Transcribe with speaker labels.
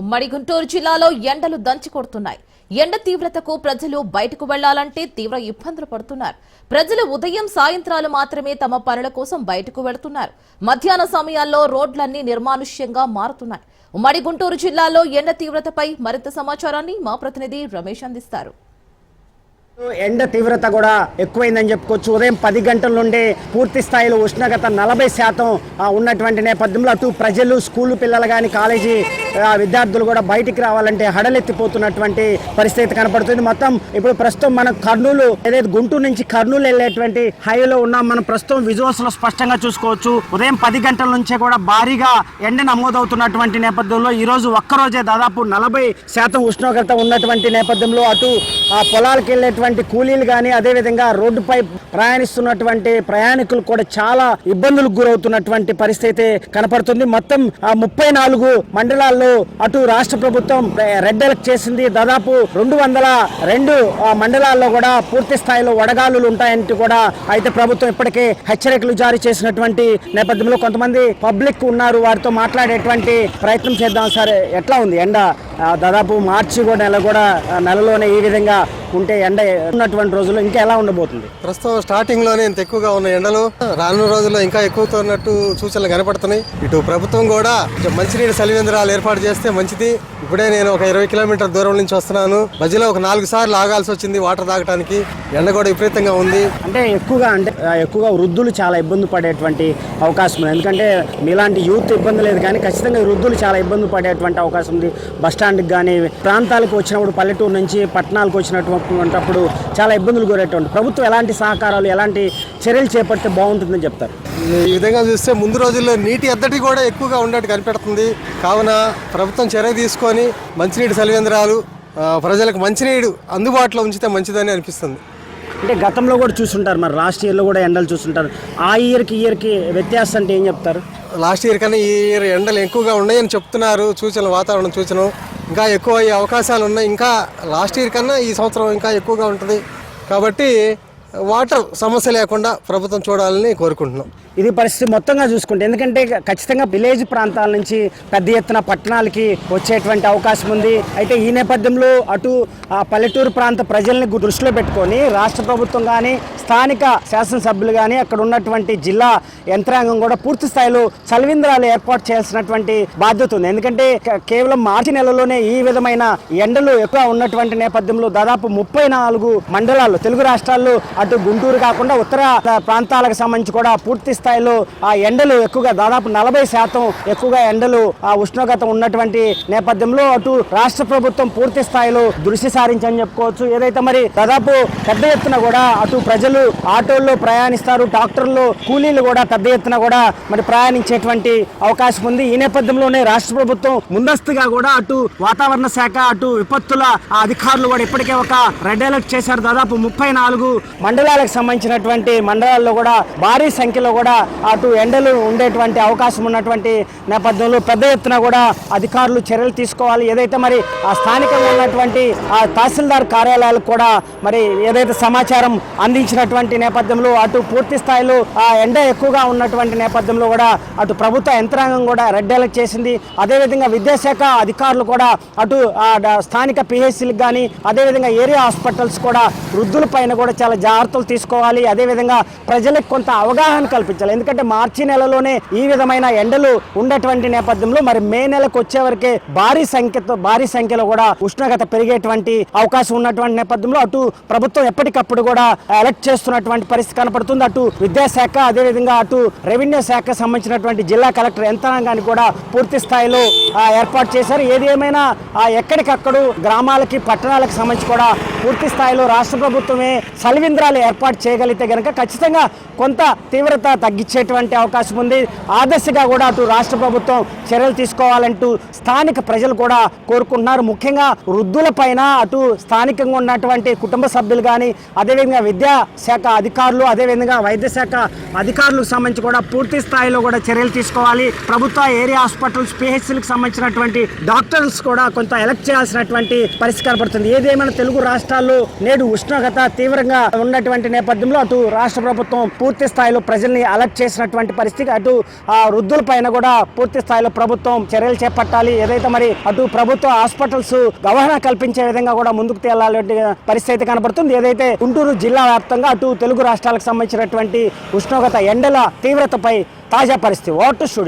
Speaker 1: ఉమ్మడి గుంటూరు జిల్లాలో ఎండలు దంచి కొడుతున్నాయి. ఎండ తీవ్రతకు ప్రజలు బయటకు వెళ్ళాలంటే తీవ్ర ఇబ్బందులు పడుతున్నారు. ప్రజలు ఉదయం సాయంత్రాలు మాత్రమే తమ పనుల కోసం బయటకు వెళుతున్నారు. మధ్యాహ్న సమయాల్లో రోడ్లన్నీ నిర్మానుష్యంగా మారుతున్నాయి. ఉమ్మడి గుంటూరు జిల్లాలో ఎండ తీవ్రతపై మరింత సమాచారాన్ని మా ప్రతినిధి రమేష్ అందిస్తారు.
Speaker 2: ఎండ తీవ్రత కూడా ఎక్కువైందని చెప్పుకోవచ్చు. ఉదయం పది గంటల నుండి పూర్తి స్థాయిలో ఉష్ణోగ్రత నలభై శాతం ఉన్నటువంటి నేపథ్యంలో అటు ప్రజలు స్కూల్ పిల్లలు కానీ కాలేజీ విద్యార్థులు కూడా బయటికి రావాలంటే హడలెత్తిపోతున్నటువంటి పరిస్థితి కనపడుతుంది. మొత్తం ఇప్పుడు ప్రస్తుతం మనం కర్నూలు ఏదైతే గుంటూరు నుంచి కర్నూలు వెళ్ళేటువంటి హైవేలో ఉన్నాం మనం ప్రస్తుతం విజువల్స్లో స్పష్టంగా చూసుకోవచ్చు. ఉదయం పది గంటల నుంచే కూడా భారీగా ఎండ నమోదవుతున్నటువంటి నేపథ్యంలో ఈ రోజు ఒక్కరోజే దాదాపు నలభై శాతం ఉష్ణోగ్రత ఉన్నటువంటి నేపథ్యంలో అటు ఆ పొలాలకు వెళ్ళేటువంటి కూలీలు కానీ అదేవిధంగా రోడ్డుపై ప్రయాణిస్తున్నటువంటి ప్రయాణికులు కూడా చాలా ఇబ్బందులకు గురవుతున్నటువంటి పరిస్థితి కనపడుతుంది. మొత్తం ముప్పై నాలుగు మండలాల్లో అటు రాష్ట్ర ప్రభుత్వం రెడ్ అలర్ట్ చేసింది. దాదాపు రెండు వందల రెండు ఆ, మండలాల్లో కూడా పూర్తి స్థాయిలో వడగాలులు ఉంటాయంటూ కూడా అయితే ప్రభుత్వం ఇప్పటికే హెచ్చరికలు జారీ చేసినటువంటి నేపథ్యంలో కొంతమంది పబ్లిక్ ఉన్నారు. వారితో మాట్లాడేటువంటి ప్రయత్నం చేద్దాం సార్. ఎట్లా ఉంది ఎండ? దాదాపు మార్చి కూడా నెల కూడా నెలలోనే ఈ విధంగా ఉంటే ఎండ ఉన్నటువంటి రోజుల్లో ఇంకా ఎలా ఉండబోతుంది?
Speaker 3: ప్రస్తుతం స్టార్టింగ్లోనే ఇంత ఎక్కువగా ఉన్న ఎండలు. రానున్న రోజుల్లో ఇంకా ఎక్కువతున్నట్టు సూచనలు కనపడుతున్నాయి. ఇటు ప్రభుత్వం కూడా మంచినీటి సలివేంద్రాలు ఏర్పాటు చేస్తే మంచిది. ఇప్పుడే నేను ఒక ఇరవై కిలోమీటర్ దూరం నుంచి వస్తున్నాను. మధ్యలో ఒక నాలుగు సార్లు ఆగాల్సి వచ్చింది వాటర్ తాగడానికి ఎండ కూడా విపరీతంగా ఉంది.
Speaker 2: అంటే ఎక్కువగా అంటే ఎక్కువగా వృద్ధులు చాలా ఇబ్బంది పడేటువంటి అవకాశం ఉంది. ఎందుకంటే మీలాంటి యూత్ ఇబ్బంది లేదు కానీ ఖచ్చితంగా వృద్ధులు చాలా ఇబ్బంది పడేటువంటి అవకాశం ఉంది. బస్ స్టాండ్కి కానీ ప్రాంతాలకు వచ్చినప్పుడు పల్లెటూరు నుంచి పట్టణాలకు వచ్చినటువంటి చాలా ఇబ్బందులు గురేటువంటి ప్రభుత్వం ఎలాంటి సహకారాలు ఎలాంటి చర్యలు చేపడితే బాగుంటుందని చెప్తారు.
Speaker 3: ఈ విధంగా చూస్తే ముందు రోజుల్లో నీటి ఎద్దటి కూడా ఎక్కువగా ఉన్నట్టు కనిపెడుతుంది. కావున ప్రభుత్వం చర్య తీసుకొని మంచినీటి సలివేంద్రాలు ప్రజలకు మంచినీడు అందుబాటులో ఉంచితే మంచిదని అనిపిస్తుంది.
Speaker 2: అంటే గతంలో కూడా చూస్తుంటారు మరి లాస్ట్ ఇయర్లో కూడా ఎండలు చూస్తుంటారు ఆ ఇయర్కి ఇయర్కి వ్యత్యాసం అంటే ఏం చెప్తారు?
Speaker 3: లాస్ట్ ఇయర్ కన్నా ఈ ఇయర్ ఎండలు ఎక్కువగా ఉన్నాయని చెప్తున్నారు. సూచనలు వాతావరణం సూచన ఇంకా ఎక్కువ అయ్యే అవకాశాలు ఉన్నాయి. ఇంకా లాస్ట్ ఇయర్ కన్నా ఈ సంవత్సరం ఇంకా ఎక్కువగా ఉంటుంది. కాబట్టి వాటర్ సమస్య లేకుండా ప్రభుత్వం చూడాలని కోరుకుంటున్నాం.
Speaker 2: ఇది పరిస్థితి మొత్తంగా చూసుకుంటే ఎందుకంటే ఖచ్చితంగా విలేజ్ ప్రాంతాల నుంచి పెద్ద ఎత్తున పట్టణాలకి వచ్చేటువంటి అవకాశం ఉంది. అయితే ఈ నేపథ్యంలో అటు ఆ పల్లెటూరు ప్రాంత ప్రజల్ని దృష్టిలో పెట్టుకొని రాష్ట్ర ప్రభుత్వం కానీ స్థానిక శాసనసభ్యులు కానీ అక్కడ ఉన్నటువంటి జిల్లా యంత్రాంగం కూడా పూర్తి స్థాయిలో చలివింద్రాలు ఏర్పాటు చేయాల్సినటువంటి బాధ్యత ఉంది. ఎందుకంటే కేవలం మార్చి నెలలోనే ఈ విధమైన ఎండలు ఎక్కువ ఉన్నటువంటి నేపథ్యంలో దాదాపు ముప్పై నాలుగు మండలాల్లో తెలుగు రాష్ట్రాల్లో అటు గుంటూరు కాకుండా ఉత్తర ప్రాంతాలకు సంబంధించి కూడా పూర్తి స్థాయిలో ఆ ఎండలు ఎక్కువగా దాదాపు నలభై శాతం ఎక్కువగా ఎండలు ఆ ఉష్ణోగ్రత ఉన్నటువంటి నేపథ్యంలో అటు రాష్ట్ర ప్రభుత్వం పూర్తి స్థాయిలో దృష్టి సారించని చెప్పుకోవచ్చు. ఏదైతే మరి దాదాపు పెద్ద ఎత్తున కూడా అటు ప్రజలు ఆటోల్లో ప్రయాణిస్తారు ట్రాక్టర్లు కూలీలు కూడా పెద్ద ఎత్తున కూడా మరి ప్రయాణించేటువంటి అవకాశం ఉంది. ఈ నేపథ్యంలోనే రాష్ట్ర ప్రభుత్వం ముందస్తుగా కూడా అటు వాతావరణ శాఖ అటు విపత్తుల అధికారులు కూడా ఇప్పటికే ఒక రెడ్ అలర్ట్ చేశారు. దాదాపు ముప్పై నాలుగు మండలాలకు సంబంధించినటువంటి మండలాల్లో కూడా భారీ సంఖ్యలో కూడా అటు ఎండలు ఉండేటువంటి అవకాశం ఉన్నటువంటి నేపథ్యంలో పెద్ద ఎత్తున కూడా అధికారులు చర్యలు తీసుకోవాలి. ఏదైతే మరి ఆ స్థానికంగా ఉన్నటువంటి ఆ తహసీల్దార్ కార్యాలయాలకు కూడా మరి ఏదైతే సమాచారం అందించినటువంటి నేపథ్యంలో అటు పూర్తి స్థాయిలో ఆ ఎండ ఎక్కువగా ఉన్నటువంటి నేపథ్యంలో కూడా అటు ప్రభుత్వ యంత్రాంగం కూడా రెడ్ అలర్ట్ చేసింది. అదేవిధంగా విద్యాశాఖ అధికారులు కూడా అటు స్థానిక పిహెచ్సిలకు కానీ అదేవిధంగా ఏరియా హాస్పిటల్స్ కూడా వృద్ధుల పైన కూడా చాలా జాగ్రత్తలు తీసుకోవాలి. అదేవిధంగా ప్రజలకు కొంత అవగాహన కల్పించాలి. ఎందుకంటే మార్చి నెలలోనే ఈ విధమైన ఎండలు ఉండేటువంటి నేపథ్యంలో మరి మే నెలకు వచ్చే వరకే భారీ సంఖ్యతో భారీ సంఖ్యలో కూడా ఉష్ణోగ్రత పెరిగేటువంటి అవకాశం ఉన్నటువంటి నేపథ్యంలో అటు ప్రభుత్వం ఎప్పటికప్పుడు కూడా అలర్ట్ చేస్తున్నటువంటి పరిస్థితి కనపడుతుంది. అటు విద్యాశాఖ అదేవిధంగా అటు రెవెన్యూ శాఖ సంబంధించినటువంటి జిల్లా కలెక్టర్ యంత్రాంగాన్ని కూడా పూర్తి స్థాయిలో ఏర్పాటు చేశారు. ఏది ఏమైనా ఆ, ఎక్కడికక్కడు గ్రామాలకి పట్టణాలకు సంబంధించి కూడా పూర్తి స్థాయిలో రాష్ట్ర ప్రభుత్వమే సలివింద్రాలు ఏర్పాటు చేయగలిగితే కనుక ఖచ్చితంగా కొంత తీవ్రత తగ్గించేటువంటి అవకాశం ఉంది. ఆ కూడా అటు రాష్ట్ర ప్రభుత్వం చర్యలు తీసుకోవాలంటూ స్థానిక ప్రజలు కూడా కోరుకుంటున్నారు. ముఖ్యంగా వృద్ధులపైన అటు స్థానికంగా ఉన్నటువంటి కుటుంబ సభ్యులు కానీ అదేవిధంగా విద్యా శాఖ అధికారులు అదేవిధంగా వైద్య శాఖ అధికారులకు సంబంధించి కూడా పూర్తి స్థాయిలో కూడా చర్యలు తీసుకోవాలి. ప్రభుత్వ ఏరియా హాస్పిటల్స్ పిహెచ్సిలకు సంబంధించినటువంటి డాక్టర్స్ కూడా కొంత ఎలక్ట్ చేయాల్సినటువంటి పరిస్థితి కనపడుతుంది ఏదేమైనా తెలుగు రాష్ట్రాల్లో నేడు ఉష్ణోగ్రత తీవ్రంగా ఉన్నటువంటి నేపథ్యంలో అటు రాష్ట్ర ప్రభుత్వం పూర్తి స్థాయిలో ప్రజల్ని అలర్ట్ చేసినటువంటి పరిస్థితి. అటు ఆ వృద్ధుల పైన కూడా పూర్తి స్థాయిలో ప్రభుత్వం చర్యలు చేపట్టాలి. ఏదైతే మరి అటు ప్రభుత్వ హాస్పిటల్స్ గవహణ కల్పించే విధంగా కూడా ముందుకు తేలాలంటే పరిస్థితి కనబడుతుంది. ఏదైతే గుంటూరు జిల్లా వ్యాప్తంగా అటు తెలుగు రాష్ట్రాలకు సంబంధించినటువంటి ఉష్ణోగ్రత ఎండల తీవ్రతపై తాజా పరిస్థితి. Vote studio